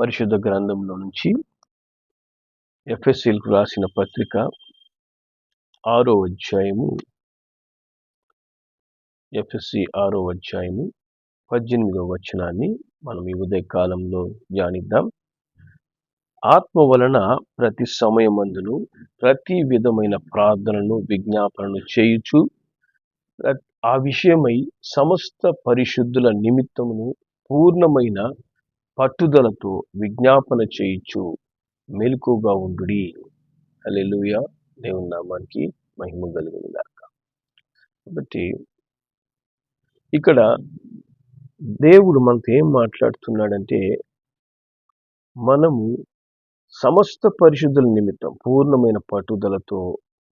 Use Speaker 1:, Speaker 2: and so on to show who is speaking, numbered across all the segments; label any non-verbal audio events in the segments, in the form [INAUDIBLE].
Speaker 1: పరిశుద్ధ గ్రంథంలో నుంచి ఎఫ్ఎస్సీలకు రాసిన పత్రిక ఆరో అధ్యాయము ఎఫ్ఎస్సి ఆరో అధ్యాయము పద్దెనిమిదవ వచనాన్ని మనం ఈ ఉదయ కాలంలో ధ్యానిద్దాం. ఆత్మ వలన ప్రతి సమయమందును ప్రతి విధమైన ప్రార్థనను విజ్ఞాపనను చేయుచు ఆ విషయమై సమస్త పరిశుద్ధుల నిమిత్తమును పూర్ణమైన పట్టుదలతో విజ్ఞాపన చేయించు మెలకుగా ఉండుడి. హల్లెలూయ. దేవుని నామానికి మహిమ కలిగింది కాబట్టి ఇక్కడ దేవుడు మనతో ఏం మాట్లాడుతున్నాడంటే మనము సమస్త పరిశుద్ధుల నిమిత్తం పూర్ణమైన పట్టుదలతో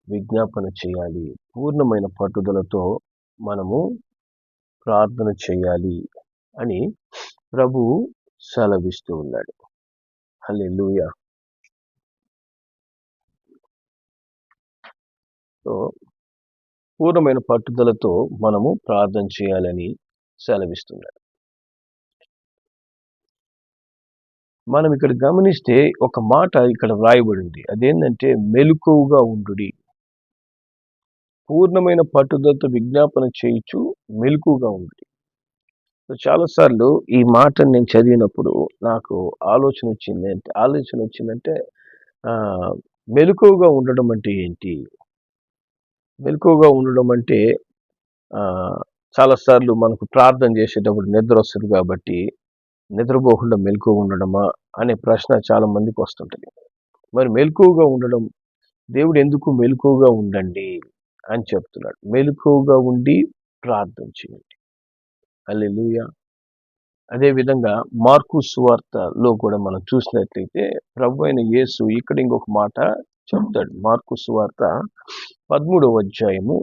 Speaker 1: విజ్ఞాపన చేయాలి. పూర్ణమైన పట్టుదలతో మనము ప్రార్థన చేయాలి అని ప్రభు సెలవిస్తూ ఉన్నాడు. హల్లెలూయ. సో పూర్ణమైన పట్టుదలతో మనము ప్రార్థన చేయాలని సెలవిస్తున్నాడు. మనం ఇక్కడ గమనిస్తే ఒక మాట ఇక్కడ వ్రాయబడింది. అదేంటంటే మెలుకువగా ఉండుడి. పూర్ణమైన పట్టుదలతో విజ్ఞాపన చేయించు మెలుకువగా ఉండుడి. సో చాలాసార్లు ఈ మాటను నేను చదివినప్పుడు నాకు ఆలోచన వచ్చింది అంటే ఆలోచన వచ్చిందంటే మెలకువగా ఉండడం అంటే ఏంటి? మెలకువగా ఉండడం అంటే చాలాసార్లు మనకు ప్రార్థన చేసేటప్పుడు నిద్ర వస్తుంది కాబట్టి నిద్రపోకుండా మెలకువ ఉండడమా అనే ప్రశ్న చాలా మందికి వస్తుంటుంది. మరి మెలకువగా ఉండడం దేవుడు ఎందుకు మెలకువగా ఉండండి అని చెప్తున్నాడు. మెలకువగా ఉండి ప్రార్థన చేయండి. అల్లెలుయ అదే విధంగా మార్కు సువార్తలో కూడా మనం చూసినట్లయితే ప్రభు అయిన యేసు ఇక్కడ ఇంకొక మాట చెప్తాడు. మార్కు సువార్త పదమూడవ అధ్యాయము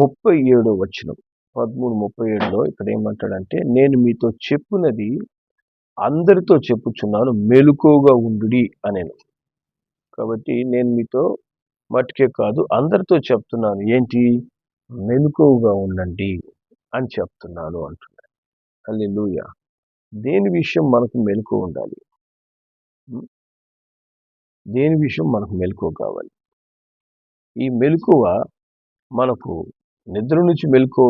Speaker 1: ముప్పై ఏడో వచనం. పదమూడు ముప్పై ఏడులో ఇక్కడ ఏమంటాడంటే నేను మీతో చెప్పునది అందరితో చెప్పుచున్నాను మెలుకోగా ఉండుడి అనేను. కాబట్టి నేను మీతో మట్టుకే కాదు అందరితో చెప్తున్నాను. ఏంటి? మెలకువగా ఉండండి. అని చెప్తున్నాను అంటున్నాడు. లూయ దేని విషయం మనకు మెలకు ఉండాలి? దేని విషయం మనకు మెలకు కావాలి? ఈ మెలకువ మనకు నిద్ర నుంచి మెలకు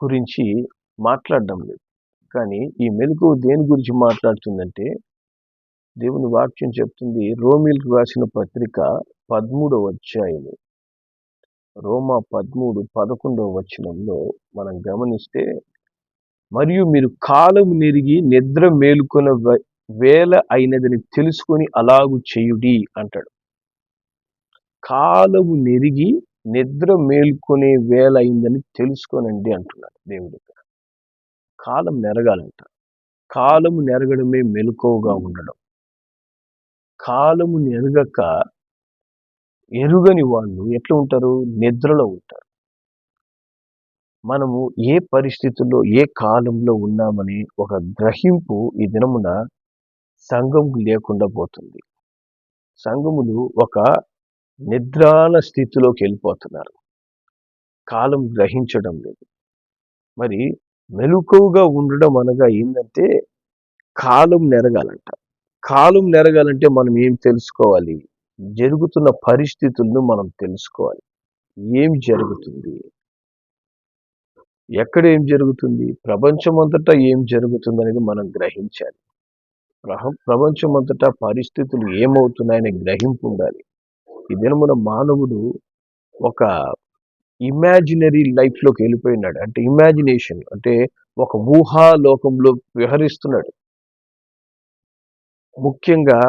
Speaker 1: గురించి మాట్లాడడం లేదు. కానీ ఈ మెలకు దేని గురించి మాట్లాడుతుందంటే దేవుని వాక్యం చెప్తుంది రోమిల్కి రాసిన పత్రిక పదమూడవ అధ్యాయము. రోమా పదమూడు పదకొండవ వచనంలో మనం గమనిస్తే మరియు మీరు కాలం నెరిగి నిద్ర మేలుకొన వే- వేళ అయినదని తెలుసుకొని అలాగు చేయుడి అంటాడు. కాలము నెరిగి నిద్ర మేల్కొనే వేళ అయిందని తెలుసుకోనండి అంటున్నాడు దేవుడు ఇక్కడ. కాలం నెరగాలంట. కాలము నెరగడమే మెలుకోగా ఉండడం. కాలము నెరగక ఎరుగని వాళ్ళు ఎట్లా ఉంటారు? నిద్రలో ఉంటారు. మనము ఏ పరిస్థితుల్లో ఏ కాలంలో ఉన్నామని ఒక గ్రహింపు ఈ దినమున సంఘం లేకుండా పోతుంది. సంఘములు ఒక నిద్రాల స్థితిలోకి వెళ్ళిపోతున్నారు. కాలం గ్రహించడం లేదు. మరి మెలకువగా ఉండడం అనగా ఏంటంటే కాలం నెరగాలంట. కాలం నెరగాలంటే మనం ఏం తెలుసుకోవాలి? జరుగుతున్న పరిస్థితులను మనం తెలుసుకోవాలి. ఏం జరుగుతుంది? ఎక్కడ ఏం జరుగుతుంది? ప్రపంచమంతటా ఏం జరుగుతుంది అనేది మనం గ్రహించాలి. ప్రహ- ప్రపంచమంతటా పరిస్థితులు ఏమవుతున్నాయని గ్రహింపు ఉండాలి. ఈ దినమున మానవుడు ఒక ఇమాజినరీ లైఫ్లోకి వెళ్ళిపోయినాడు. అంటే ఇమాజినేషన్ అంటే ఒక ఊహా లోకంలో విహరిస్తున్నాడు ముఖ్యంగా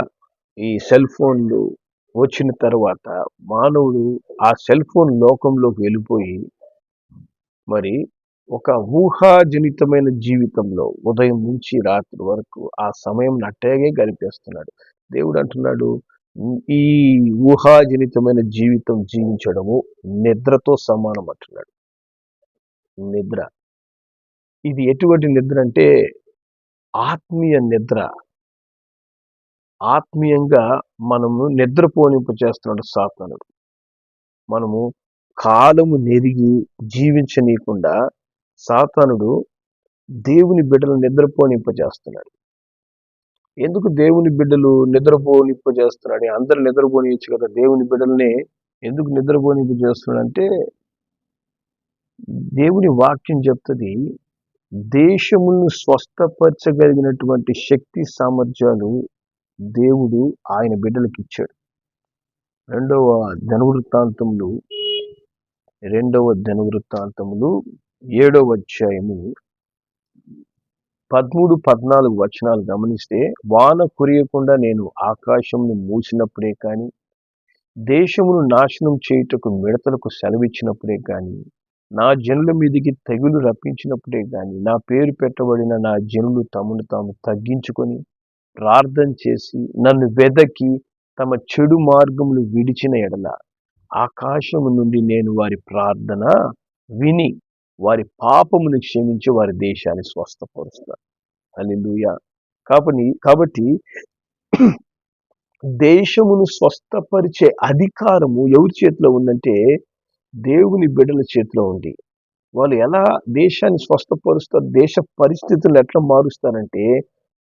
Speaker 1: ఈ సెల్ ఫోన్లు వచ్చిన తర్వాత మానవుడు ఆ సెల్ ఫోన్ లోకంలోకి వెళ్ళిపోయి మరి ఒక ఊహాజనితమైన జీవితంలో ఉదయం నుంచి రాత్రి వరకు ఆ సమయం నట్టేగే గడిపేస్తున్నాడు. దేవుడు అంటున్నాడు ఈ ఊహాజనితమైన జీవితం జీవించడము నిద్రతో సమానం అంటున్నాడు. నిద్ర. ఇది ఎటువంటి నిద్ర అంటే ఆత్మీయ నిద్ర. ఆత్మీయంగా మనము నిద్రపోనింప చేస్తున్నాడు సాతానుడు. మనము కాలము నెరిగి జీవించనీయకుండా సాతానుడు దేవుని బిడ్డలు నిద్రపోనింప చేస్తున్నాడు. ఎందుకు దేవుని బిడ్డలు నిద్రపోనింప చేస్తున్నాడు? అందరు నిద్రపోనియచ్చు కదా. దేవుని బిడ్డల్ని ఎందుకు నిద్రపోనిప్పు చేస్తున్నాడు దేవుని వాక్యం చెప్తుంది దేశములను స్వస్థపరచగలిగినటువంటి శక్తి సామర్థ్యాలు దేవుడు ఆయన బిడ్డలకు ఇచ్చాడు రెండవ ధనవృత్తాంతములు రెండవ ధనవృత్తాంతములు ఏడవ అధ్యాయము పదమూడు పద్నాలుగు వచనాలు గమనిస్తే వాన కురియకుండా నేను ఆకాశంను మూసినప్పుడే కానీ దేశమును నాశనం చేయుటకు మిడతలకు సెలవిచ్చినప్పుడే కానీ నా జనుల మీదికి తెగులు రప్పించినప్పుడే కానీ నా పేరు పెట్టబడిన నా జనులు తమను తాము తగ్గించుకొని ప్రార్థన చేసి నన్ను వెదకి తమ చెడు మార్గములు విడిచిన ఎడల ఆకాశము నుండి నేను వారి ప్రార్థన విని వారి పాపమును క్షమించి వారి దేశాన్ని స్వస్థపరుస్తారు అల్లెలుయ కాబట్టి కాబట్టి [CLEARS THROAT] దేశమును స్వస్థపరిచే అధికారము ఎవరి చేతిలో ఉందంటే దేవుని బిడ్డల చేతిలో ఉంది. వాళ్ళు ఎలా దేశాన్ని స్వస్థపరుస్తారు దేశ పరిస్థితులను ఎట్లా మారుస్తారంటే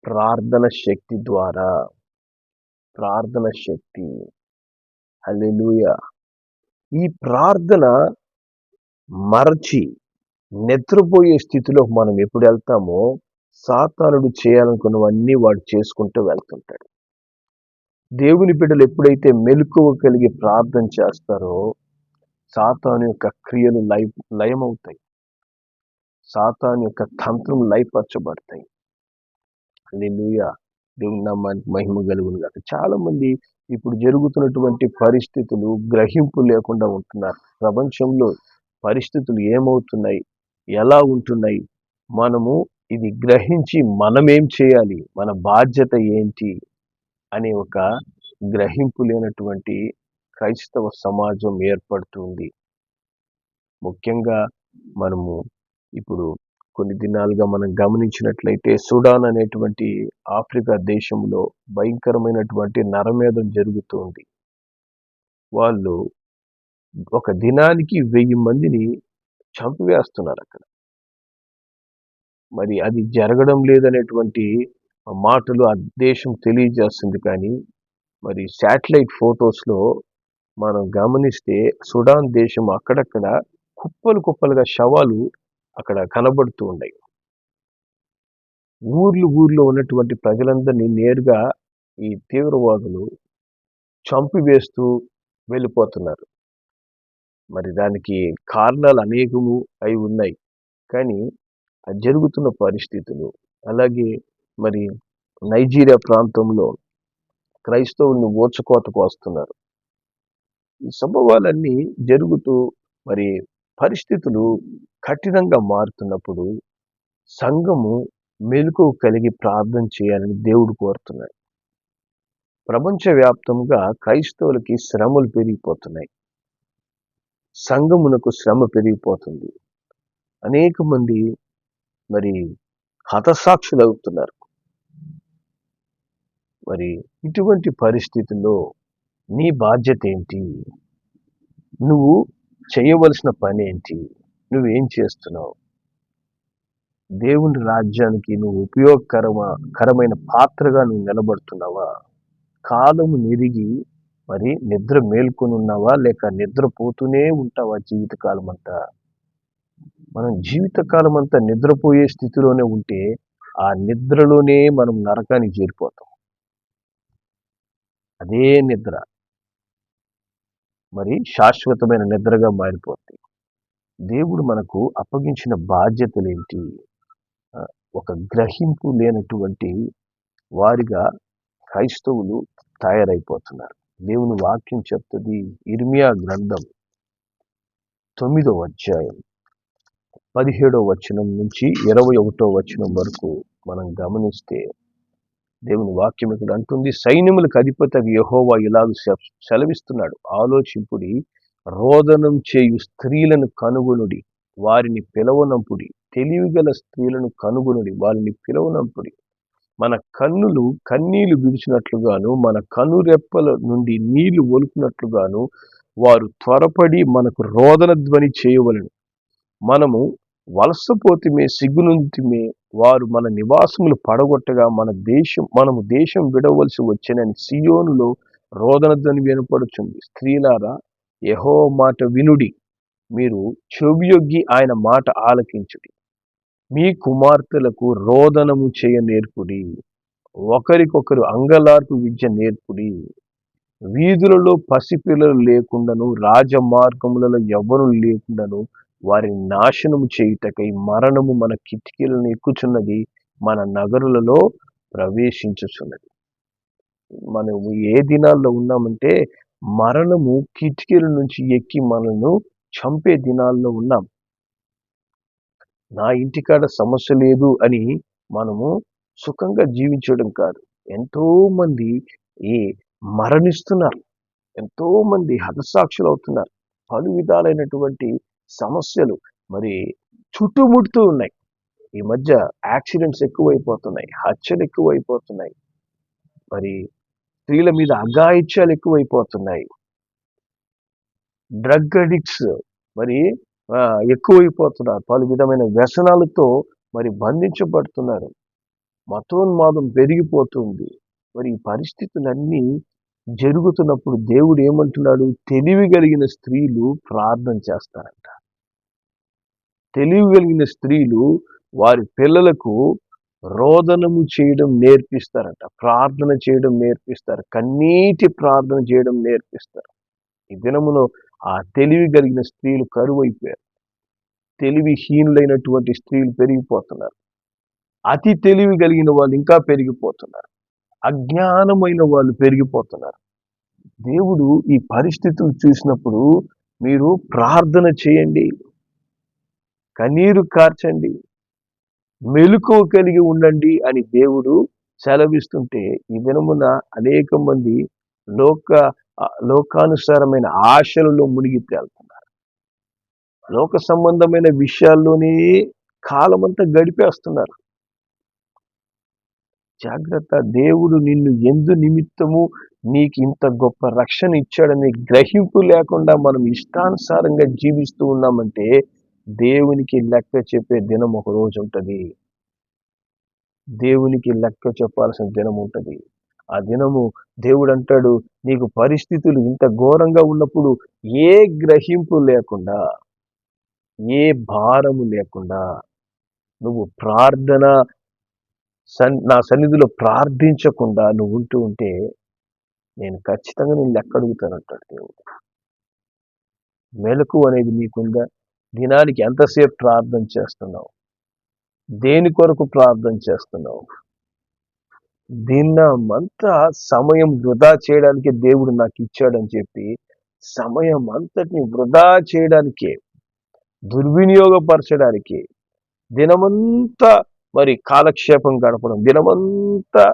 Speaker 1: ప్రార్థన శక్తి ద్వారా. ప్రార్థన శక్తి. అల్లెలుయ ఈ ప్రార్థన మరచి నిద్రపోయే స్థితిలో మనం ఎప్పుడు వెళ్తామో సాతానుడు చేయాలనుకున్నవన్నీ వాడు చేసుకుంటూ వెళ్తుంటాడు. దేవుని బిడ్డలు ఎప్పుడైతే మెలకువ కలిగి ప్రార్థన చేస్తారో సాతాను యొక్క క్రియలు లయ లయమవుతాయి. సాతాను యొక్క తంత్రం లయపరచబడతాయి. లూయ దేవుని నామానికి మహిమ కలుగును కాక చాలామంది ఇప్పుడు జరుగుతున్నటువంటి పరిస్థితులు గ్రహింపు లేకుండా ఉంటున్నారు. ప్రపంచంలో పరిస్థితులు ఏమవుతున్నాయి? ఎలా ఉంటున్నాయి? మనము ఇది గ్రహించి మనమేం చేయాలి? మన బాధ్యత ఏంటి? అనే ఒక గ్రహింపు లేనటువంటి క్రైస్తవ సమాజం ఏర్పడుతుంది ముఖ్యంగా మనము ఇప్పుడు కొన్ని దినాలుగా మనం గమనించినట్లయితే సుడాన్ అనేటువంటి ఆఫ్రికా దేశంలో భయంకరమైనటువంటి నరమేధం జరుగుతుంది వాళ్ళు ఒక దినానికి వెయ్యి మందిని చంపివేస్తున్నారు అక్కడ. మరి అది జరగడం లేదనేటువంటి మాటలు ఆ దేశం తెలియజేస్తుంది కానీ మరి శాటిలైట్ ఫొటోస్లో మనం గమనిస్తే సుడాన్ దేశం అక్కడక్కడ కుప్పలు కుప్పలుగా శవాలు అక్కడ కనబడుతూ ఉన్నాయి ఊర్లు ఊర్లో ఉన్నటువంటి ప్రజలందరినీ నేరుగా ఈ తీవ్రవాదులు చంపివేస్తూ వెళ్ళిపోతున్నారు. మరి దానికి కారణాలు అనేకము అయి ఉన్నాయి. కానీ అది జరుగుతున్న పరిస్థితులు అలాగే మరి నైజీరియా ప్రాంతంలో క్రైస్తవుల్ని ఓచుకోతకు వస్తున్నారు. ఈ సంభవాలన్నీ జరుగుతూ మరి పరిస్థితులు కఠినంగా మారుతున్నప్పుడు సంఘము మెలకు కలిగి ప్రార్థన చేయాలని దేవుడు కోరుతున్నాడు. ప్రపంచవ్యాప్తంగా క్రైస్తవులకి శ్రమలు పెరిగిపోతున్నాయి. సంఘమునకు శ్రమ పెరిగిపోతుంది. అనేక మంది మరి హతసాక్షులు అవుతున్నారు మరి ఇటువంటి పరిస్థితుల్లో నీ బాధ్యత ఏంటి? నువ్వు చేయవలసిన పని ఏంటి? నువ్వేం చేస్తున్నావు? దేవుని రాజ్యానికి నువ్వు ఉపయోగకరమైన పాత్రగా నువ్వు నిలబడుతున్నావా? కాలము నిరిగి మరి నిద్ర మేల్కొని ఉన్నావా? లేక నిద్రపోతూనే ఉంటావా జీవితకాలం అంతా మనం జీవితకాలం అంతా నిద్రపోయే స్థితిలోనే ఉంటే ఆ నిద్రలోనే మనం నరకానికి చేరిపోతాం. అదే నిద్ర. మరి శాశ్వతమైన నిద్రగా మారిపోతుంది దేవుడు మనకు అప్పగించిన బాధ్యతలేంటి? ఒక గ్రహింపు లేనటువంటి వారిగా క్రైస్తవులు తయారైపోతున్నారు. దేవుని వాక్యం చెప్తుంది ఇర్మియా గ్రంథం తొమ్మిదో అధ్యాయం పదిహేడో వచనం నుంచి ఇరవై ఒకటో వచనం వరకు మనం గమనిస్తే దేవుని వాక్యం ఇక్కడ అంటుంది సైన్యములకు అధిపతి యహోవా ఇలాగ సెలవిస్తున్నాడు. ఆలోచింపుడి రోదనం చేయు స్త్రీలను కనుగొనుడి వారిని పిలవనంపుడి. తెలివిగల స్త్రీలను కనుగొనుడి వారిని పిలవనంపుడి. మన కన్నులు కన్నీళ్ళు విడిచినట్లుగాను మన కనురెప్పల నుండి నీళ్ళు ఒలుకున్నట్లుగాను వారు త్వరపడి మనకు రోదన ధ్వని చేయవలను. మనము వలసపోతిమే సిగ్గునుంతిమే వారు మన నివాసములు పడగొట్టగా మన దేశం మనము దేశం విడవలసి వచ్చినని సియోనులో రోదన ధ్వని వినపడుచుంది. స్త్రీలారా యహో మాట వినుడి. మీరు చెవియొగ్గి ఆయన మాట ఆలకించుడి. మీ కుమార్తెలకు రోదనము చేయ నేర్పుడి. ఒకరికొకరు అంగలార్పు విద్య నేర్పుడి. వీధులలో పసిపిల్లలు లేకుండాను రాజమార్గములలో ఎవరు లేకుండాను వారిని నాశనము చేయుటకై మరణము మన కిటికీలను ఎక్కుచున్నది మన నగరులలో ప్రవేశించుచున్నది. మనం ఏ దినాల్లో ఉన్నామంటే మరణము కిటికీల నుంచి ఎక్కి మనల్ని చంపే దినాల్లో ఉన్నాం. నా ఇంటికాడ సమస్య లేదు అని మనము సుఖంగా జీవించడం కాదు. ఎంతో మంది ఈ మరణిస్తున్నారు. ఎంతో మంది హతసాక్షులు అవుతున్నారు పలు విధాలైనటువంటి సమస్యలు. మరి చుట్టుముడుతూ ఉన్నాయి. ఈ మధ్య యాక్సిడెంట్స్ ఎక్కువైపోతున్నాయి. హత్యలు ఎక్కువైపోతున్నాయి. మరి స్త్రీల మీద అఘాయిత్యాలు ఎక్కువైపోతున్నాయి. డ్రగ్ అడిక్ట్స్ మరి ఎక్కువైపోతున్నారు. పలు విధమైన వ్యసనాలతో మరి బంధించబడుతున్నారు. మతోన్మాదం పెరిగిపోతుంది. మరి ఈ పరిస్థితులన్నీ జరుగుతున్నప్పుడు దేవుడు ఏమంటున్నాడు? తెలివి కలిగిన స్త్రీలు ప్రార్థన చేస్తారంట. తెలివి కలిగిన స్త్రీలు వారి పిల్లలకు రోదనము చేయడం నేర్పిస్తారట ప్రార్థన చేయడం నేర్పిస్తారు కన్నీటి ప్రార్థన చేయడం నేర్పిస్తారు. ఈ దినములో ఆ తెలివి కలిగిన స్త్రీలు కరువు అయిపోయారు తెలివిహీనులైనటువంటి స్త్రీలు పెరిగిపోతున్నారు. అతి తెలివి కలిగిన వాళ్ళు ఇంకా పెరిగిపోతున్నారు. అజ్ఞానమైన వాళ్ళు పెరిగిపోతున్నారు. దేవుడు ఈ పరిస్థితులు చూసినప్పుడు మీరు ప్రార్థన చేయండి. కన్నీరు కార్చండి. మెలుకువ కలిగి ఉండండి అని దేవుడు సెలవిస్తుంటే ఈ దినమున అనేక మంది లోక లోకానుసారమైన ఆశలలో మునిగి తేలుతున్నారు. లోక సంబంధమైన విషయాల్లోనే కాలమంతా గడిపేస్తున్నారు. జాగ్రత్త దేవుడు నిన్ను ఎందు నిమిత్తము నీకు ఇంత గొప్ప రక్షణ ఇచ్చాడని గ్రహింపు లేకుండా మనం ఇష్టానుసారంగా జీవిస్తూ ఉన్నామంటే దేవునికి లెక్క చెప్పే దినం ఒక రోజు ఉంటుంది. దేవునికి లెక్క చెప్పాల్సిన దినం ఉంటుంది. ఆ దినము దేవుడు అంటాడు నీకు పరిస్థితులు ఇంత ఘోరంగా ఉన్నప్పుడు ఏ గ్రహింపు లేకుండా ఏ భారము లేకుండా నువ్వు ప్రార్థన సన్ నా సన్నిధిలో ప్రార్థించకుండా నువ్వు ఉంటూ ఉంటే నేను ఖచ్చితంగా నేను లెక్క అడుగుతానంటాడు దేవుడు. మెలకు అనేది నీకుందా? దినానికి ఎంతసేపు ప్రార్థన చేస్తున్నావు? దేని కొరకు ప్రార్థన చేస్తున్నావు? దినమంతా సమయం వృధా చేయడానికి దేవుడు నాకు ఇచ్చాడని చెప్పి సమయం అంతటిని వృధా చేయడానికే దుర్వినియోగపరచడానికి దినమంతా మరి కాలక్షేపం గడపడం దినమంతా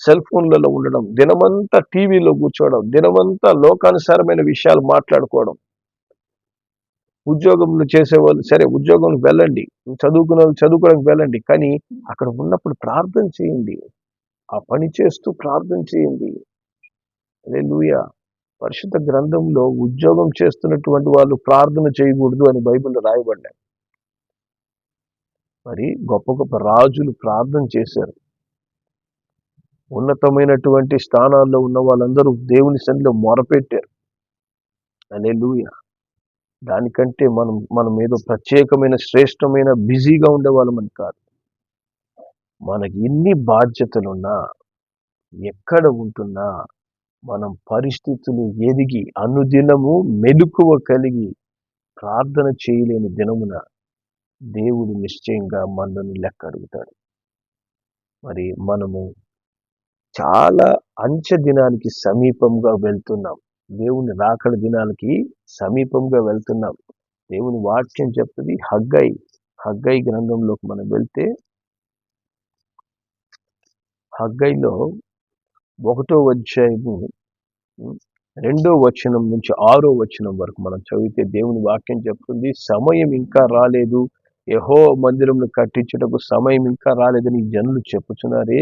Speaker 1: సెల్ ఫోన్లలో ఉండడం దినమంతా టీవీలో కూర్చోవడం దినమంతా లోకానుసారమైన విషయాలు మాట్లాడుకోవడం ఉద్యోగంలో చేసేవాళ్ళు సరే ఉద్యోగం వెళ్ళండి. చదువుకున్న చదువుకోవడానికి వెళ్ళండి. కానీ అక్కడ ఉన్నప్పుడు ప్రార్థన చేయండి. ఆ పని చేస్తూ ప్రార్థన చేయండి. అదే లూయ పరిశుద్ధ గ్రంథంలో ఉద్యోగం చేస్తున్నటువంటి వాళ్ళు ప్రార్థన చేయకూడదు అని బైబిల్లో రాయబడ్డాయి. మరి గొప్ప గొప్ప రాజులు ప్రార్థన చేశారు. ఉన్నతమైనటువంటి స్థానాల్లో ఉన్న వాళ్ళందరూ దేవుని సన్నిలో మొరపెట్టారు. అనే లూయ దానికంటే మనం మనం ఏదో ప్రత్యేకమైన శ్రేష్టమైన బిజీగా ఉండేవాళ్ళమని కాదు. మనకి ఎన్ని బాధ్యతలున్నా ఎక్కడ ఉంటున్నా మనం పరిస్థితులు ఎదిగి అనుదినము మెలుకువ కలిగి ప్రార్థన చేయలేని దినమున దేవుడు నిశ్చయంగా మనల్ని లెక్క అడుగుతాడు. మరి మనము చాలా అంచె దినానికి సమీపంగా వెళ్తున్నాం. దేవుని రాకడ దినాలకి సమీపంగా వెళ్తున్నాం. దేవుని వాక్యం చెప్తుంది హగ్గై హగ్గై గ్రంథంలోకి మనం వెళ్తే హగ్గైలో ఒకటో అధ్యాయము రెండో వచనం నుంచి ఆరో వచనం వరకు మనం చదివితే దేవుని వాక్యం చెప్తుంది సమయం ఇంకా రాలేదు. యహో మందిరంను కట్టించుటకు సమయం ఇంకా రాలేదని జనులు చెప్పుచున్నారే.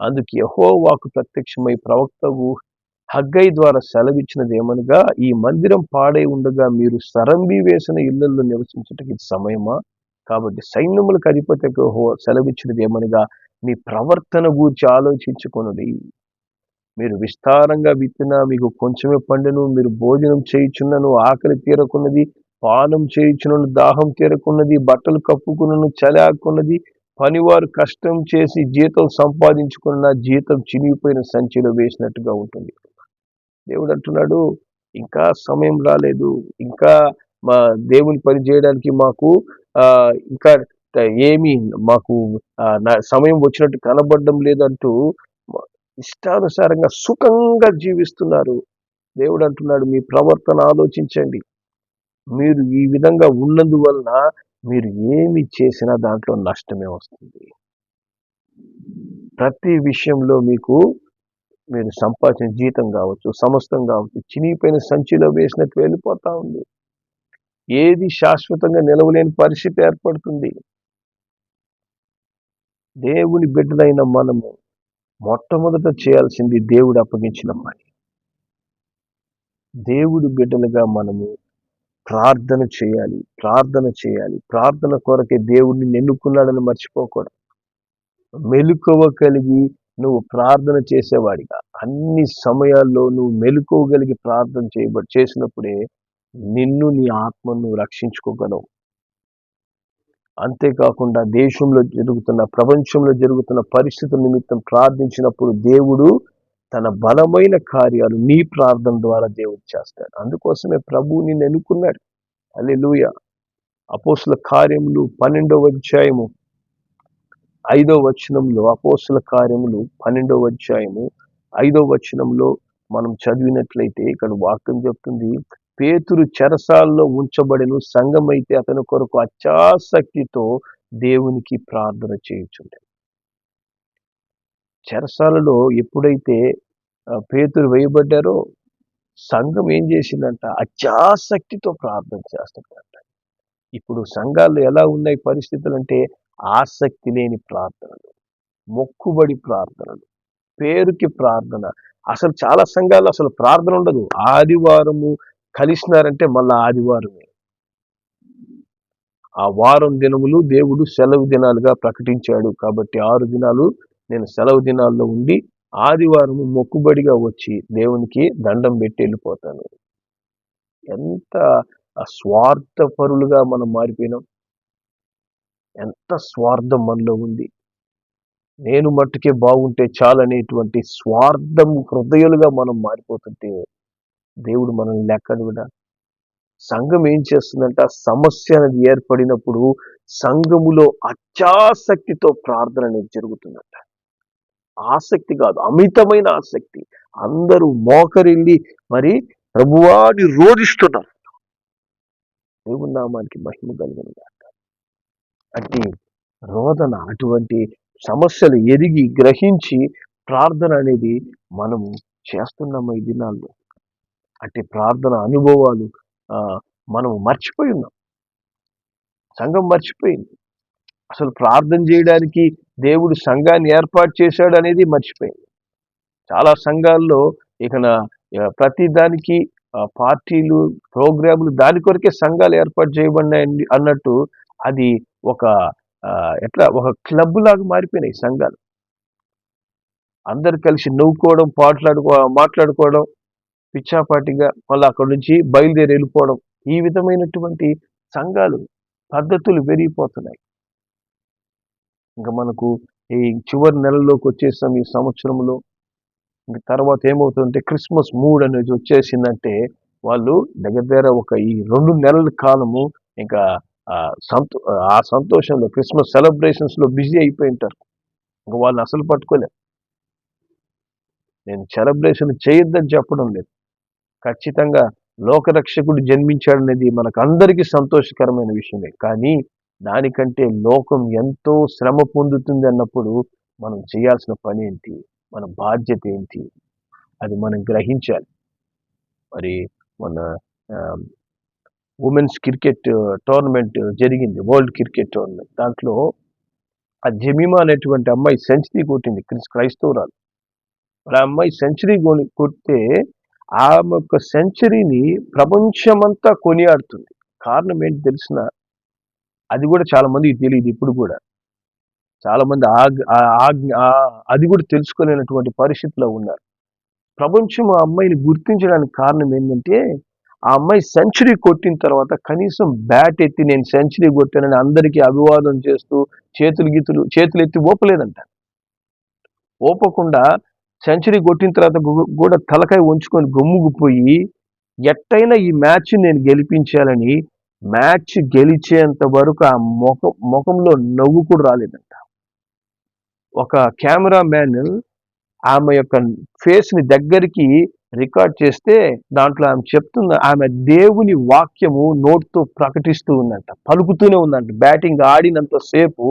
Speaker 1: అందుకు యహో వాకు ప్రత్యక్షమై ప్రవక్తవు హగ్గై ద్వారా సెలవిచ్చినది ఏమనగా ఈ మందిరం పాడై ఉండగా మీరు సరంబి వేసిన ఇళ్ళలో నివసించటకి సమయమా? కాబట్టి సైన్యములకు అధిపతి సెలవిచ్చినది ఏమనగా మీ ప్రవర్తన గూర్చి ఆలోచించుకొనుడి. మీరు విస్తారంగా విత్తినా మీకు కొంచెమే పండును మీరు భోజనం చేయుచున్నను ఆకలి తీరకున్నది పానం చేయుచున్నను దాహం తీరకున్నది బట్టలు కప్పుకున్నను చలి ఆకున్నది పనివారు కష్టం చేసి జీతం సంపాదించుకున్న జీతం చినిగిపోయిన సంచిలో వేసినట్టుగా ఉంటుంది. దేవుడు అంటున్నాడు ఇంకా సమయం రాలేదు. ఇంకా మా దేవుని పని చేయడానికి మాకు ఇంకా ఏమి మాకు సమయం వచ్చినట్టు కనబడడం లేదంటూ ఇష్టానుసారంగా సుఖంగా జీవిస్తున్నారు. దేవుడు అంటున్నాడు మీ ప్రవర్తన ఆలోచించండి. మీరు ఈ విధంగా ఉన్నందువలన మీరు ఏమి చేసినా దాంట్లో నష్టమే వస్తుంది. ప్రతి విషయంలో మీకు మీరు సంపాదించిన జీతం కావచ్చు సమస్తం కావచ్చు చినిగిపోయిన సంచిలో వేసినట్టు వెళ్ళిపోతూ ఉంది. ఏది శాశ్వతంగా నిలవలేని పరిస్థితి ఏర్పడుతుంది. దేవుని బిడ్డలైన మనము మొట్టమొదట చేయాల్సింది దేవుడు అప్పగించిన పని. దేవుడు బిడ్డలుగా మనము ప్రార్థన చేయాలి ప్రార్థన చేయాలి. ప్రార్థన కొరకే దేవుడిని ఎన్నుకున్నాడని మర్చిపోకూడదు. మెలుకువ కలిగి నువ్వు ప్రార్థన చేసేవాడిగా. అన్ని సమయాల్లో నువ్వు మెలుకోగలిగి ప్రార్థన చేయబడి చేసినప్పుడే నిన్ను నీ ఆత్మను రక్షించుకోగలవు. అంతేకాకుండా దేశంలో జరుగుతున్న ప్రపంచంలో జరుగుతున్న పరిస్థితుల నిమిత్తం ప్రార్థించినప్పుడు దేవుడు తన బలమైన కార్యాలు నీ ప్రార్థన ద్వారా దేవుడు చేస్తాడు. అందుకోసమే ప్రభువు నిన్ను ఎన్నుకున్నాడు. అల్లి లూయ అపోసుల కార్యములు పన్నెండవ అధ్యాయము ఐదో వచనంలో అపోసుల కార్యములు పన్నెండవ అధ్యాయము ఐదో వచనంలో మనం చదివినట్లయితే ఇక్కడ వాక్యం చెప్తుంది పేతురు చెరసాల్లో ఉంచబడిన సంఘం అయితే అతని కొరకు అత్యాసక్తితో దేవునికి ప్రార్థన చేయుచుండే చెరసాలలో ఎప్పుడైతే పేతురు వేయబడ్డారో సంఘం ఏం చేసిందంట? అత్యాసక్తితో ప్రార్థన చేస్తుందంట. ఇప్పుడు సంఘాలు ఎలా ఉన్నాయి పరిస్థితులు అంటే ఆసక్తి లేని ప్రార్థనలు మొక్కుబడి ప్రార్థనలు పేరుకి ప్రార్థన. అసలు చాలా సంఘాలు అసలు ప్రార్థన ఉండదు. ఆదివారము కలిసినారంటే మళ్ళా ఆదివారమే. ఆ వారం దినములు దేవుడు సెలవు దినాలుగా ప్రకటించాడు కాబట్టి ఆరు దినాలు నేను సెలవు దినాల్లో ఉండి ఆదివారం మొక్కుబడిగా వచ్చి దేవునికి దండం పెట్టి వెళ్ళిపోతాను. ఎంత స్వార్థపరులుగా మనం మారిపోయినాం. ఎంత స్వార్థం మనలో ఉంది. నేను మట్టుకే బాగుంటే చాలనేటువంటి స్వార్థం హృదయాలుగా మనం మారిపోతుంటే దేవుడు మనల్ని లెక్కడు కూడా సంఘం ఏం చేస్తుందంట? సమస్య అనేది ఏర్పడినప్పుడు సంఘములో అత్యాసక్తితో ప్రార్థన అనేది జరుగుతుందంట. ఆసక్తి కాదు అమితమైన ఆసక్తి. అందరూ మోకరిల్లి మరి ప్రభువాని రోధిస్తున్నారు. దేవుని నామానికి మహిమ కలిగినగా అట్టి రోదన అటువంటి సమస్యలు ఎరిగి గ్రహించి ప్రార్థన అనేది మనము చేస్తున్నాము ఈ దినాల్లో. అట్టి ప్రార్థన అనుభవాలు మనం మర్చిపోయి ఉన్నాం. సంఘం మర్చిపోయింది. అసలు ప్రార్థన చేయడానికి దేవుడు సంఘాన్ని ఏర్పాటు చేశాడు అనేది మర్చిపోయింది. చాలా సంఘాల్లో ఇక ప్రతి దానికి పార్టీలు ప్రోగ్రాములు దాని కొరకే సంఘాలు ఏర్పాటు చేయబడినాయండి అన్నట్టు అది ఒక ఎట్లా ఒక క్లబ్ లాగా మారిపోయినాయి సంఘాలు. అందరు కలిసి నవ్వుకోవడం పాటలాడుకో మాట్లాడుకోవడం పిచ్చాపాటిగా మళ్ళీ అక్కడి నుంచి బయలుదేరి వెళ్ళిపోవడం ఈ విధమైనటువంటి సంఘాలు పద్ధతులు పెరిగిపోతున్నాయి. ఇంకా మనకు ఈ చివరి నెలలోకి వచ్చేసాం ఈ సంవత్సరంలో. ఇంక తర్వాత ఏమవుతుందంటే క్రిస్మస్ మూడ్ అనేది వచ్చేసిందంటే వాళ్ళు దగ్గర దగ్గర ఒక ఈ రెండు నెలల కాలము ఇంకా సంతో ఆ సంతోషంలో క్రిస్మస్ సెలబ్రేషన్స్లో బిజీ అయిపోయి ఉంటారు. ఇంకా వాళ్ళని అసలు పట్టుకోలేరు. నేను సెలబ్రేషన్ చేయొద్దని చెప్పడం లేదు. ఖచ్చితంగా లోకరక్షకుడు జన్మించాడనేది మనకు అందరికీ సంతోషకరమైన విషయమే. కానీ దానికంటే లోకం ఎంతో శ్రమ పొందుతుంది అన్నప్పుడు మనం చేయాల్సిన పని ఏంటి? మన బాధ్యత ఏంటి? అది మనం గ్రహించాలి. మరి మన ఉమెన్స్ క్రికెట్ టోర్నమెంట్ జరిగింది వరల్డ్ క్రికెట్ టోర్నమెంట్. దాంట్లో ఆ జమీమా అనేటువంటి అమ్మాయి సెంచరీ కొట్టింది క్రైస్తవురాలు. మరి ఆ అమ్మాయి సెంచరీ కొడితే ఆమె యొక్క సెంచరీని ప్రపంచమంతా కొనియాడుతుంది. కారణం ఏంటి తెలిసిన? అది కూడా చాలామందికి తెలియదు ఇప్పుడు కూడా. చాలామంది ఆగ్- అది కూడా తెలుసుకోలేనటువంటి పరిస్థితిలో ఉన్నారు. ప్రపంచం ఆ అమ్మాయిని గుర్తించడానికి కారణం ఏంటంటే ఆ అమ్మాయి సెంచరీ కొట్టిన తర్వాత కనీసం బ్యాట్ ఎత్తి నేను సెంచరీ కొట్టానని అందరికీ అభివాదం చేస్తూ చేతులు గీతులు చేతులు ఎత్తి ఓపలేదంట ఓపకుండా సెంచరీ కొట్టిన తర్వాత కూడా తలకాయ ఉంచుకొని గమ్ముకుపోయి ఎట్టయినా ఈ మ్యాచ్ నేను గెలిపించాలని మ్యాచ్ గెలిచేంత వరకు ఆ ముఖం ముఖంలో నవ్వు కూడా రాలేదంట. ఒక కెమెరా మ్యాన్ ఆమె యొక్క ఫేస్ని దగ్గరికి రికార్డ్ చేస్తే దాంట్లో ఆమె చెప్తున్న ఆమె దేవుని వాక్యము నోట్తో ప్రకటిస్తూ ఉందంట పలుకుతూనే ఉందంట. బ్యాటింగ్ ఆడినంత సేపు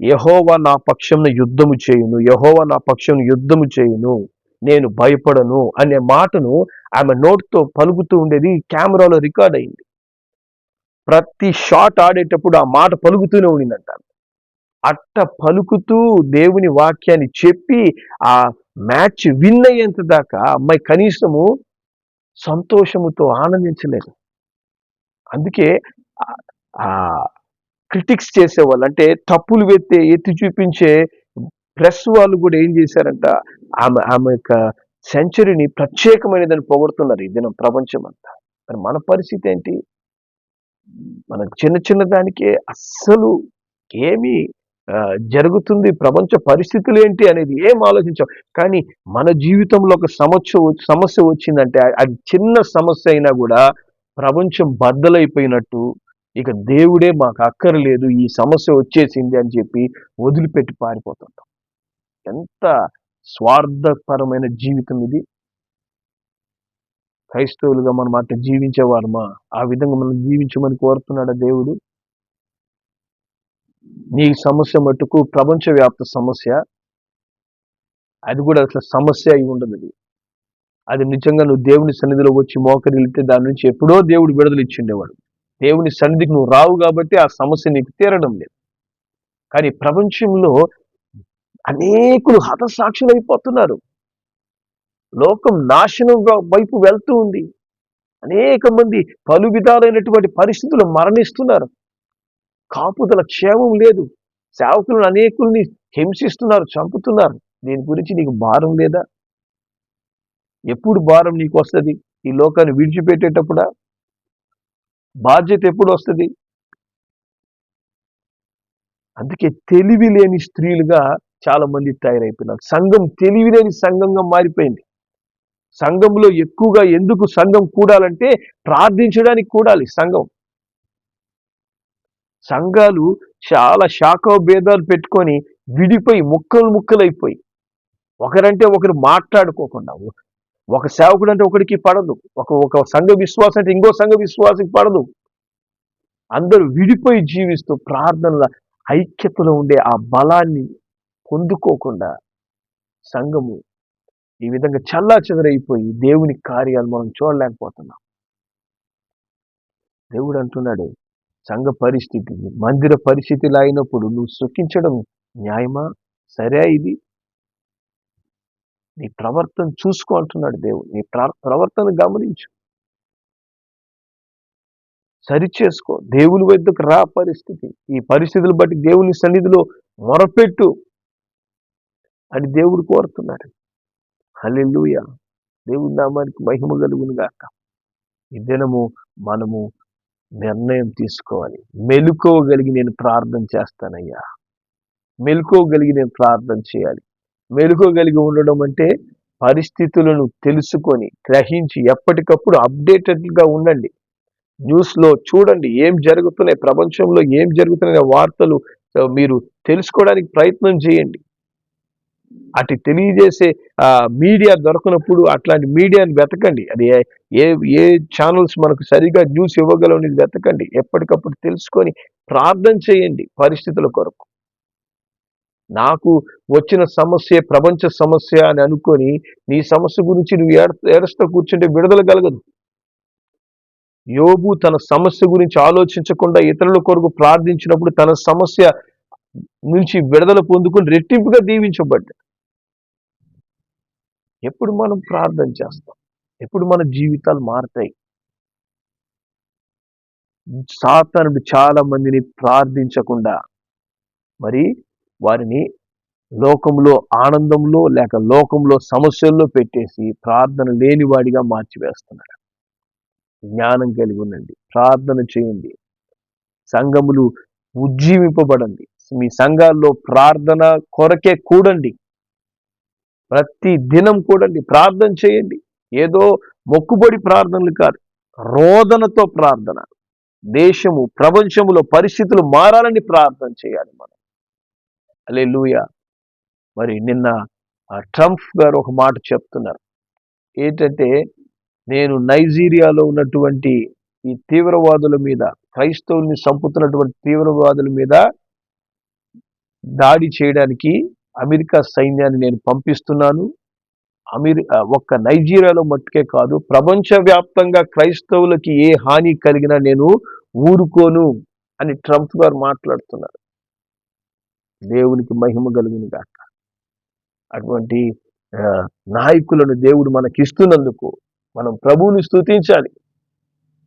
Speaker 1: యహోవా నా పక్షంను యుద్ధము చేయును యహోవా నా పక్షం యుద్ధము చేయును నేను భయపడను అనే మాటను ఆమె నోట్తో పలుకుతూ ఉండేది కెమెరాలో రికార్డ్ అయింది. ప్రతి షాట్ ఆడేటప్పుడు ఆ మాట పలుకుతూనే ఉండిందంట. అట్ట పలుకుతూ దేవుని వాక్యాన్ని చెప్పి ఆ మ్యాచ్ విన్ అయ్యేంత దాకా అమ్మాయి కనీసము సంతోషముతో ఆనందించలేదు. అందుకే క్రిటిక్స్ చేసేవాళ్ళు అంటే తప్పులు వెత్తే ఎత్తి చూపించే ప్రెస్ వాళ్ళు కూడా ఏం చేశారంట ఆమె ఆమె యొక్క సెంచరీని ప్రత్యేకమైనదని పొగడుతున్నారు ఈ దినం ప్రపంచం అంతా మరి మన పరిస్థితి ఏంటి? మనకు చిన్న చిన్న దానికే అస్సలు ఏమి జరుగుతుంది ప్రపంచ పరిస్థితులు ఏంటి అనేది ఏం ఆలోచించాం. కానీ మన జీవితంలో ఒక సమస్య సమస్య వచ్చిందంటే అది చిన్న సమస్య అయినా కూడా ప్రపంచం బద్దలైపోయినట్టు ఇక దేవుడే మాకు అక్కర్లేదు ఈ సమస్య వచ్చేసింది అని చెప్పి వదిలిపెట్టి పారిపోతుంటాం. ఎంత స్వార్థపరమైన జీవితం ఇది. క్రైస్తవులుగా మనం అట్లా జీవించేవారమా? ఆ విధంగా మనం జీవించమని కోరుతున్నాడా దేవుడు? నీ సమస్య మటుకు ప్రపంచవ్యాప్త సమస్య. అది కూడా అసలు సమస్య అయి ఉండదు అది. అది నిజంగా నువ్వు దేవుని సన్నిధిలో వచ్చి మోకరిల్లితే దాని నుంచి ఎప్పుడో దేవుడు విడుదల ఇచ్చిండేవాడు. దేవుని సన్నిధికి నువ్వు రావు కాబట్టి ఆ సమస్య నీకు తీరడం లేదు. కానీ ప్రపంచంలో అనేకులు హతసాక్షులు అయిపోతున్నారు. లోకం నాశనం వైపు వెళ్తూ ఉంది. అనేక మంది పలు విధాలైనటువంటి పరిస్థితులు మరణిస్తున్నారు. కాపుదల క్షేమం లేదు. సేవకులను అనేకుల్ని హింసిస్తున్నారు చంపుతున్నారు. దీని గురించి నీకు భారం లేదా? ఎప్పుడు భారం నీకు వస్తుంది? ఈ లోకాన్ని విడిచిపెట్టేటప్పుడా? బాధ్యత ఎప్పుడు వస్తుంది? అందుకే తెలివి లేని స్త్రీలుగా చాలా మంది తయారైపోయినారు. సంఘం తెలివి లేని సంఘంగా మారిపోయింది. సంఘంలో ఎక్కువగా ఎందుకు సంఘం కూడాలంటే ప్రార్థించడానికి కూడాలి సంఘం. సంఘాలు చాలా శాఖ భేదాలు పెట్టుకొని విడిపోయి ముక్కలు ముక్కలైపోయి. ఒకరంటే ఒకరు మాట్లాడుకోకుండా ఒక సేవకుడు అంటే ఒకడికి పడదు ఒక ఒక సంఘ విశ్వాసం అంటే ఇంకో సంఘ విశ్వాసకి పడదు. అందరూ విడిపోయి జీవిస్తూ ప్రార్థనల ఐక్యతలో ఉండే ఆ బలాన్ని పొందుకోకుండా సంఘము ఈ విధంగా చల్లా చెదరైపోయి దేవుని కార్యాలు మనం చూడలేకపోతున్నాం. దేవుడు అంటున్నాడు సంఘ పరిస్థితి మందిర పరిస్థితిలో అయినప్పుడు నువ్వు సుఖించడం న్యాయమా? సరే ఇది. నీ ప్రవర్తన చూసుకో అంటున్నాడు దేవుడు. నీ ప్ర- ప్రవర్తన గమనించు. సరి చేసుకో. దేవుని వద్దకు రా పరిస్థితి. ఈ పరిస్థితులు బట్టి దేవుని సన్నిధిలో మొరపెట్టు అని దేవుడు కోరుతున్నాడు. హల్లెలూయ. దేవుని నామానికి మహిమ కలుగును గాక ఈ దినము మనము నిర్ణయం తీసుకోవాలి. మెలుకోగలిగి నేను ప్రార్థన చేస్తానయ్యా. మెలుకోగలిగి నేను ప్రార్థన చేయాలి. మెలుకోగలిగి ఉండడం అంటే పరిస్థితులను తెలుసుకొని గ్రహించి ఎప్పటికప్పుడు అప్డేటెడ్గా ఉండండి. న్యూస్లో చూడండి ఏం జరుగుతున్నాయి ప్రపంచంలో ఏం జరుగుతున్నాయి వార్తలు మీరు తెలుసుకోవడానికి ప్రయత్నం చేయండి. అటు తెలియజేసే మీడియా దొరకనప్పుడు అట్లాంటి మీడియాని వెతకండి. అది ఏ- ఏ ఛానల్స్ మనకు సరిగా న్యూస్ ఇవ్వగలవని వెతకండి. ఎప్పటికప్పుడు తెలుసుకొని ప్రార్థన చేయండి పరిస్థితుల కొరకు. నాకు వచ్చిన సమస్య ప్రపంచ సమస్య అని అనుకొని నీ సమస్య గురించి నువ్వు ఏడ- కూర్చుంటే విడుదల కలగదు. యోబు తన సమస్య గురించి ఆలోచించకుండా ఇతరుల కొరకు ప్రార్థించినప్పుడు తన సమస్య నుంచి విడుదల పొందుకుని రెట్టింపుగా దీవించబడ్డాడు. ఎప్పుడు మనం ప్రార్థన చేస్తాం? ఎప్పుడు మన జీవితాలు మారుతాయి? సాతానుడు చాలా మందిని ప్రార్థించకుండా మరి వారిని లోకంలో ఆనందంలో లేక లోకంలో సమస్యల్లో పెట్టేసి ప్రార్థన లేనివాడిగా మార్చివేస్తున్నాడు జ్ఞానం కలిగి ఉండండి ప్రార్థన చేయండి. సంఘములు ఉజ్జీవింపబడండి. మీ సంఘాల్లో ప్రార్థన కొరకే కూడండి. ప్రతి దినం కూడండి ప్రార్థన చేయండి. ఏదో మొక్కుబడి ప్రార్థనలు కాదు రోదనతో ప్రార్థన. దేశము ప్రపంచములో పరిస్థితులు మారాలని ప్రార్థన చేయాలి మనం. అలే మరి నిన్న ట్రంప్ గారు ఒక మాట చెప్తున్నారు. ఏంటంటే నేను నైజీరియాలో ఉన్నటువంటి ఈ తీవ్రవాదుల మీద క్రైస్తవుల్ని చంపుతున్నటువంటి తీవ్రవాదుల మీద దాడి చేయడానికి అమెరికా సైన్యాన్ని నేను పంపిస్తున్నాను. అమెరి ఒక్క నైజీరియాలో మట్టుకే కాదు ప్రపంచవ్యాప్తంగా క్రైస్తవులకి ఏ హాని కలిగినా నేను ఊరుకోను అని ట్రంప్ గారు మాట్లాడుతున్నారు. దేవునికి మహిమ కలిగిన గాక. అటువంటి నాయకులను దేవుడు మనకిస్తున్నందుకు మనం ప్రభువుని స్థుతించాలి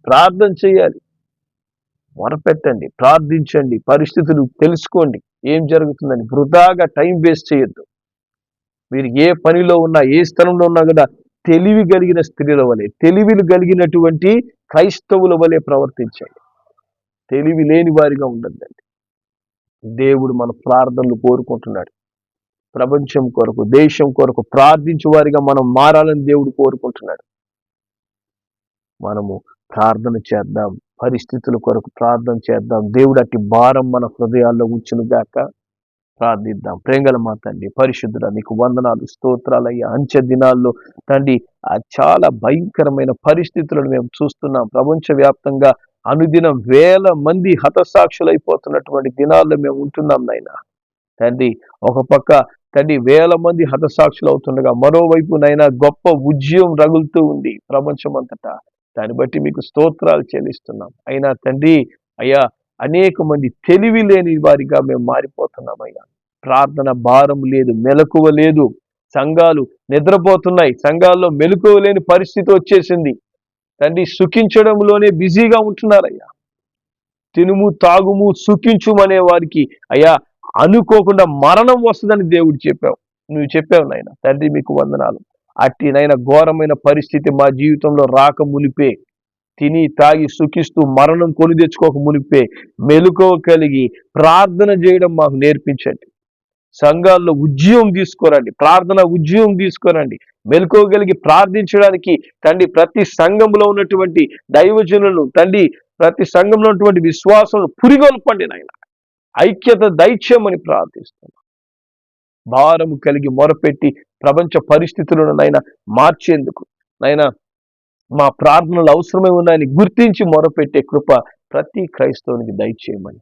Speaker 1: ప్రార్థన చేయాలి. మొరపెట్టండి ప్రార్థించండి పరిస్థితులు తెలుసుకోండి. ఏం జరుగుతుందని వృధాగా టైం వేస్ట్ చేయొద్దు. మీరు ఏ పనిలో ఉన్నా ఏ స్థలంలో ఉన్నా కూడా తెలివి కలిగిన స్త్రీల వలె తెలివిలు కలిగినటువంటి క్రైస్తవుల వలె ప్రవర్తించండి. తెలివి లేని వారిగా ఉండద్దండి దేవుడు మన ప్రార్థనలు కోరుకుంటున్నాడు. ప్రపంచం కొరకు దేశం కొరకు ప్రార్థించే వారిగా మనం మారాలని దేవుడు కోరుకుంటున్నాడు. మనము ప్రార్థన చేద్దాం. పరిస్థితుల కొరకు ప్రార్థన చేద్దాం. దేవుడు అట్టి భారం మన హృదయాల్లో ఉంచునుగాక ప్రార్థిద్దాం. ప్రేంగల మా తండ్రి పరిశుద్ధుడ నీకు వందనాలు స్తోత్రాలయ్యా. అంచె దినాల్లో తండ్రి ఆ చాలా భయంకరమైన పరిస్థితులను మేము చూస్తున్నాం. ప్రపంచవ్యాప్తంగా అనుదినం వేల మంది హతసాక్షులైపోతున్నటువంటి దినాల్లో మేము ఉంటున్నాం నాయన. తండ్రి ఒక పక్క తండ్రి వేల మంది హతసాక్షులు అవుతుండగా మరోవైపు నైనా గొప్ప ఉద్యమం రగులుతూ ఉంది ప్రపంచం అంతటా దాన్ని బట్టి మీకు స్తోత్రాలు చెల్లిస్తున్నాం. అయినా తండ్రి అయ్యా అనేక మంది తెలివి లేని వారిగా మేము మారిపోతున్నాం అయ్యా. ప్రార్థన భారం లేదు మెలకువ లేదు. సంఘాలు నిద్రపోతున్నాయి. సంఘాల్లో మెలకువ లేని పరిస్థితి వచ్చేసింది. తండ్రి సుఖించడంలోనే బిజీగా ఉంటున్నారయ్యా. తినుము తాగుము సుఖించుమనే వారికి అయ్యా అనుకోకుండా మరణం వస్తుందని దేవుడు చెప్పావు. నువ్వు చెప్పావు నాయన. తండ్రి మీకు వందనాలు. అట్టినైన ఘోరమైన పరిస్థితి మా జీవితంలో రాక మునిపే. తిని తాగి సుఖిస్తూ మరణం కొని తెచ్చుకోక మునిపే. మెలుకో కలిగి ప్రార్థన చేయడం మాకు నేర్పించండి. సంఘాల్లో ఉద్యమం తీసుకోరండి. ప్రార్థన ఉద్యమం తీసుకోరండి. మెలుకోగలిగి ప్రార్థించడానికి తండ్రి ప్రతి సంఘంలో ఉన్నటువంటి దైవజనులను తండ్రి ప్రతి సంఘంలో ఉన్నటువంటి విశ్వాసం పురిగొల్పండి నాయన. ఐక్యత దైత్యమని ప్రార్థిస్తున్నాం. భారము కలిగి మొరపెట్టి ప్రపంచ పరిస్థితులను నాయన మార్చేందుకు. నాయన మా ప్రార్థనలు అవసరమై ఉన్నాయని గుర్తించి మొరపెట్టే కృప ప్రతి క్రైస్తవునికి దయచేయమని.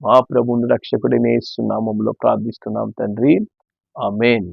Speaker 1: మా ప్రభుని రక్షకుడినే సున్నామంలో ప్రార్థిస్తున్నాం తండ్రి. ఆ మెయిన్